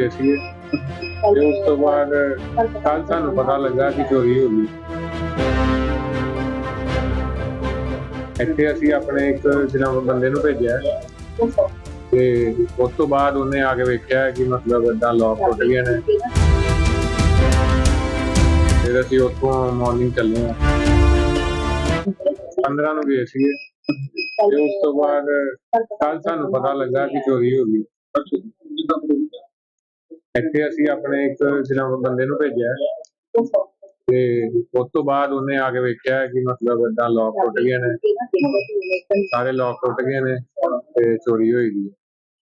ਗਏ ਸੀਗੇ। ਤੇ ਉਸ ਤੋਂ ਬਾਅਦ ਕੱਲ ਸਾਨੂੰ ਪਤਾ ਲੱਗਾ ਕਿ ਚੋਰੀ ਹੋ ਗਈ। ਇੱਥੇ ਅਸੀਂ ਆਪਣੇ ਇੱਕ ਜਨਾਬ ਬੰਦੇ ਨੂੰ ਭੇਜਿਆ। ਤੇ ਉਸ ਤੋਂ ਬਾਅਦ ਉਹਨੇ ਆ ਕੇ ਵੇਖਿਆ ਕਿ ਮਤਲਬ ਏਦਾਂ ਲੋਕ ਟੁੱਟ ਗਏ ਨੇ। ਫਿਰ ਅਸੀਂ ਉੱਥੋਂ ਮਾਰਨਿੰਗ ਚੱਲੇ ਆ। 15 ਨੂੰ ਗਏ ਸੀਗੇ। ਤੇ ਉਸ ਤੋਂ ਬਾਅਦ ਕੱਲ ਸਾਨੂੰ ਪਤਾ ਲੱਗਾ ਕਿ ਚੋਰੀ ਹੋ ਗਈ। ਇੱਥੇ ਅਸੀਂ ਆਪਣੇ ਇੱਕ ਜਨਾਬ ਬੰਦੇ ਨੂੰ ਭੇਜਿਆ ਤੇ ਉਸ ਤੋਂ ਬਾਅਦ ਉਹਨੇ ਆ ਕੇ ਵੇਖਿਆ ਕਿ ਮਤਲਬ ਏਦਾਂ ਲੋਕ ਟੁੱਟ ਗਏ ਨੇ। ਸਾਰੇ ਲੋਕ ਟੁੱਟ ਗਏ ਨੇ ਤੇ ਚੋਰੀ ਹੋਈ ਦੀ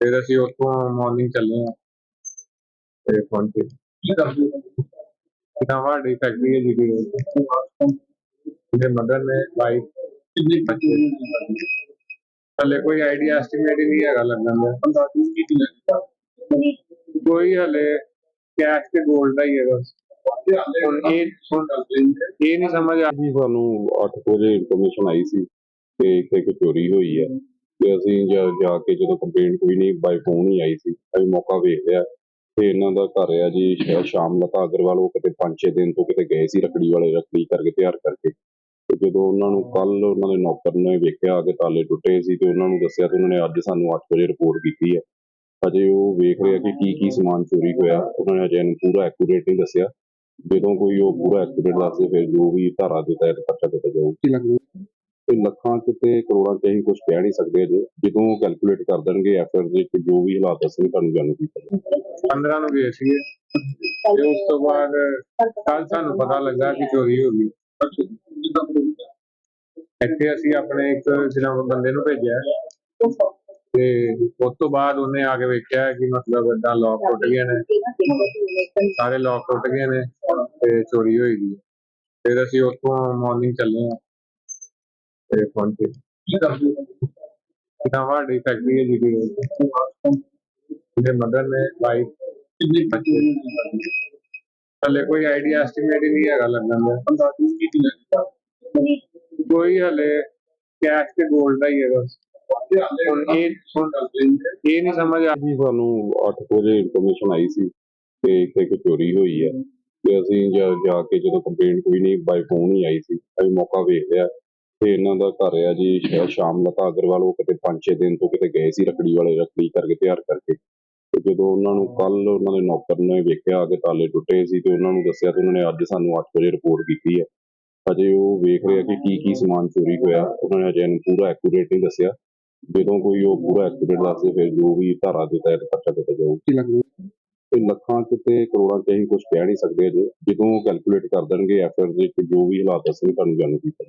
ਫਿਰ ਅਸੀਂ ਉੱਥੋਂ ਮਾਰਨਿੰਗ ਚੱਲੇ ਆ ਤੇ ਪਹੁੰਚੇ। ਨਵਾਂ ਫੈਕਟਰੀ ਹੈ ਜੀ। ਦੀ ਇਹਦੇ ਮਦਰ ਨੇ ਵਾਈਫ ਕਿੰਨੀ ਬੱਚੇ ਹਲੇ ਕੋਈ ਆਈਡੀਆ ਐਸਟੀਮੇਟ ਹੀ ਨਹੀਂ ਹੈਗਾ ਲੱਗਣ ਦਾ। ਕੋਈ ਹਲੇ ਕੈਸ਼ ਤੇ 골ਡ ਦਾ ਹੀ ਹੈਗਾ। ਹੁਣ ਇਹ ਹੁਣ ਇਹ ਨਹੀਂ ਸਮਝ ਆ ਜੀ, ਸਾਨੂੰ 8 ਵਜੇ ਇਨਫੋਰਮੇਸ਼ਨ ਆਈ ਸੀ ਕਿ ਇੱਥੇ ਇੱਕ ਚੋਰੀ ਹੋਈ ਹੈ ਤੇ ਅਸੀਂ ਜਾ ਜਾ ਕੇ ਜਦੋਂ ਕੰਪਲੇਂਟ ਕੋਈ ਨਹੀਂ ਬਾਈ ਫੋਨ ਹੀ ਆਈ ਸੀ। ਅਸੀਂ ਮੌਕਾ ਵੇਖ ਲਿਆ। ਤੇ ਇਹਨਾਂ ਦਾ ਘਰ ਆ ਜੀ ਸ਼- ਸ਼ਾਮਲਤਾ ਅਗਰਵਾਲ। ਉਹ ਕਿਤੇ 5-6 ਦਿਨ ਤੋਂ ਕਿਤੇ ਗਏ ਸੀ ਰੱਖੜੀ ਵਾਲੇ, ਰੱਖੜੀ ਕਰਕੇ ਤਿਆਰ ਕਰਕੇ। ਤੇ ਜਦੋਂ ਉਹਨਾਂ ਨੂੰ ਕੱਲ ਉਹਨਾਂ ਦੇ ਨੌਕਰ ਨੇ ਵੇਖਿਆ ਕਿ ਤਾਲੇ ਟੁੱਟੇ ਸੀ ਤੇ ਉਹਨਾਂ ਨੂੰ ਦੱਸਿਆ ਤੇ ਉਹਨਾਂ ਨੇ ਅੱਜ ਸਾਨੂੰ 8 ਵਜੇ ਰਿਪੋਰਟ ਕੀਤੀ ਹੈ ਅਜੇ ਉਹ ਵੇਖ ਰਿਹਾ ਕਿ ਕੀ ਕੀ ਸਮਾਨ ਚੋਰੀ ਹੋਇਆ। ਉਹਨਾਂ ਨੇ ਅਜੇ ਪੂਰਾ ਐਕੂਰੇਟ ਨਹੀਂ ਦੱਸਿਆ। ਜਦੋਂ ਕੋਈ ਉਹ ਪੂਰਾ ਐਕੂਰੇਟ ਦੱਸੇ ਫਿਰ ਜੋ ਵੀ ਧਾਰਾ ਦੇ ਤਹਿਤ ਪਰਚਾ ਦਿੱਤਾ ਜਾਊ। ਤੇ ਲੱਖਾਂ ਚ ਤੇ ਕਰੋੜਾਂ ਚ ਅਸੀਂ ਕੁਝ ਕਹਿ ਨਹੀਂ ਸਕਦੇ ਅਜੇ। ਜਦੋਂ ਕੈਲਕੂਲੇਟ ਕਰ ਦੇਣਗੇ ਐਫਰ ਦੇ ਵਿੱਚ ਜੋ ਵੀ ਹਾਲਾਤ ਦੱਸਣਗੇ ਤੁਹਾਨੂੰ ਜਾਣੂ ਕੀਤਾ ਜਾਊਗਾ। 15 ਨੂੰ ਗਏ ਸੀਗੇ ਤੇ ਉਸ ਤੋਂ ਬਾਅਦ ਕੱਲ ਸਾਨੂੰ ਪਤਾ ਲੱਗਾ ਕਿ ਚੋਰੀ ਹੋ ਗਈ। ਇੱਥੇ ਅਸੀਂ ਆਪਣੇ ਇੱਕ ਜਨਾਬ ਬੰਦੇ ਨੂੰ ਭੇਜਿਆ। ਤੇ ਉਸ ਤੋਂ ਬਾਅਦ ਉਹਨੇ ਆ ਕੇ ਵੇਖਿਆ ਕਿ ਮਤਲਬ ਏਦਾਂ ਲੋਕ ਟੁੱਟ ਗਏ ਨੇ। ਸਾਰੇ ਲੋਕ ਟੁੱਟ ਗਏ ਨੇ ਤੇ ਚੋਰੀ ਹੋਈ ਦੀ ਫਿਰ ਅਸੀਂ ਉੱਥੋਂ ਮਾਰਨਿੰਗ ਚੱਲੇ ਆ ਤੇ ਪਹੁੰਚੇ ਨਵਾਂ ਡੀ ਫੈਕਟਰੀ ਹੈ ਜੀ? ਦੀ ਇਹਦੇ ਮਦਰ ਨੇ ਵਾਈਫ ਕਿੰਨੀ ਬੱਚੇ ਹਲੇ ਕੋਈ ਆਈਡੀਆ ਐਸਟੀਮੇਟ ਹੀ ਨਹੀਂ ਹੈਗਾ ਲੱਗਣ ਦਾ। ਕੋਈ ਹਲੇ ਕੈਸ਼ ਤੇ 골ਡ ਦਾ ਹੀ ਹੈਗਾ। ਹੁਣ ਇਹ ਹੁਣ ਇਹ ਨਹੀਂ ਸਮਝ ਆ ਜੀ ਸਾਨੂੰ 8 ਵਜੇ ਇਨਫੋਰਮੇਸ਼ਨ ਆਈ ਸੀ ਕਿ ਇੱਥੇ ਇੱਕ ਚੋਰੀ ਹੋਈ ਹੈ। ਤੇ ਅਸੀਂ ਜਾ ਜਾ ਕੇ ਜਦੋਂ ਕੰਪਲੇਂਟ ਕੋਈ ਨਹੀਂ ਬਾਈ ਫੋਨ ਹੀ ਆਈ ਸੀ। ਅਸੀਂ ਮੌਕਾ ਵੇਖ ਲਿਆ। ਤੇ ਇਹਨਾਂ ਦਾ ਘਰ ਆ ਜੀ ਸ਼- ਸ਼ਾਮਲਤਾ ਅਗਰਵਾਲ ਉਹ ਕਿਤੇ 5-6 ਦਿਨ ਤੋਂ ਕਿਤੇ ਗਏ ਸੀ ਰੱਖੜੀ ਵਾਲੇ ਰੱਖੜੀ ਕਰਕੇ ਤਿਆਰ ਕਰਕੇ। ਤੇ ਜਦੋਂ ਉਹਨਾਂ ਨੂੰ ਕੱਲ ਉਹਨਾਂ ਦੇ ਨੌਕਰ ਨੇ ਵੇਖਿਆ ਕਿ ਤਾਲੇ ਟੁੱਟੇ ਸੀ ਤੇ ਉਹਨਾਂ ਨੂੰ ਦੱਸਿਆ ਤੇ ਉਹਨਾਂ ਨੇ ਅੱਜ ਸਾਨੂੰ 8 ਵਜੇ ਰਿਪੋਰਟ ਕੀਤੀ ਹੈ। ਅਜੇ ਉਹ ਵੇਖ ਰਿਹਾ ਕਿ ਕੀ ਕੀ ਸਮਾਨ ਚੋਰੀ ਹੋਇਆ। ਉਹਨਾਂ ਨੇ ਅਜੇ ਪੂਰਾ ਐਕੂਰੇਟ ਨਹੀਂ ਦੱਸਿਆ। ਜਦੋਂ ਕੋਈ ਉਹ ਪੂਰਾ ਐਕੂਰੇਟ ਦੱਸੇ ਫਿਰ ਜੋ ਵੀ ਧਾਰਾ ਦੇ ਤਹਿਤ ਪਰਚਾ ਦਿੱਤਾ ਜਾਊ ਤੇ ਲੱਖਾਂ ਚ ਤੇ ਕਰੋੜਾਂ ਚ ਅਸੀਂ ਕੁਝ ਕਹਿ ਨਹੀਂ ਸਕਦੇ ਅਜੇ। ਜਦੋਂ ਕੈਲਕੂਲੇਟ ਕਰ ਦੇਣਗੇ ਐਫਰ ਦੇ ਵਿੱਚ ਜੋ ਵੀ ਹਾਲਾਤ ਦੱਸਣਗੇ ਤੁਹਾਨੂੰ ਜਾਣੂ ਕੀਤਾ